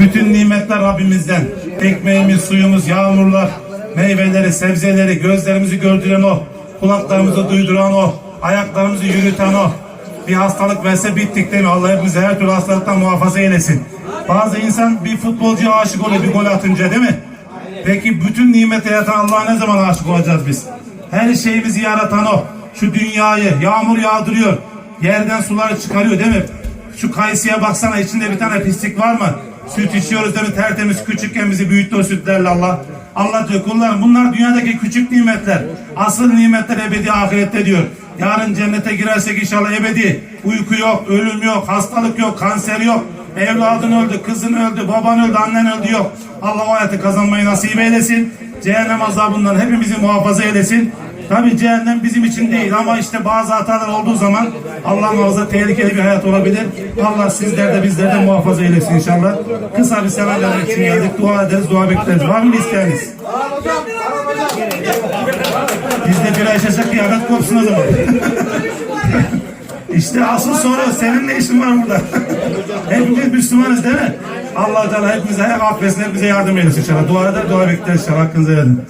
Bütün nimetler Rabbimizden. Ekmeğimiz, suyumuz, yağmurlar, meyveleri, sebzeleri, gözlerimizi gördüren o, kulaklarımızı duyduran o, ayaklarımızı yürüten o. Bir hastalık verse bittik değil mi? Allah hepimizi her türlü hastalıktan muhafaza eylesin. Bazı insan bir futbolcuya aşık oluyor bir gol atınca değil mi? Peki bütün nimete yaratan Allah'a ne zaman aşık olacağız biz? Her şeyimizi yaratan o. Şu dünyayı yağmur yağdırıyor. Yerden suları çıkarıyor değil mi? Şu kayısıya baksana içinde bir tane pislik var mı? Süt içiyoruz mi? Tertemiz küçükken bizi büyüttü o sütlerle Allah. Allah diyor kullarım bunlar dünyadaki küçük nimetler. Asıl nimetler ebedi ahirette diyor. Yarın cennete girersek inşallah ebedi. Uyku yok, ölüm yok, hastalık yok, kanser yok. Evladın öldü, kızın öldü, baban öldü, annen öldü yok. Allah o hayatı kazanmayı nasip eylesin. Cehennem azabından hepimizi muhafaza eylesin. Tabi cehennem bizim için değil ama işte bazı hatalar olduğu zaman Allah muhafaza tehlikeli bir hayat olabilir. Allah sizler de bizler de muhafaza eylesin inşallah. Kısa bir selam için geldik. Dua ederiz, dua bekleriz. Var mı isteğiniz? Biz de bir yaşasak kıyamet kopsun o zaman. İşte asıl soru senin ne işin var burada? Hepimiz Müslümanız değil mi? Allah Teala hepimize hep affetsin, hepimize yardım eylesin inşallah. Dua eder, dua bekleriz inşallah. Hakkınızı verin.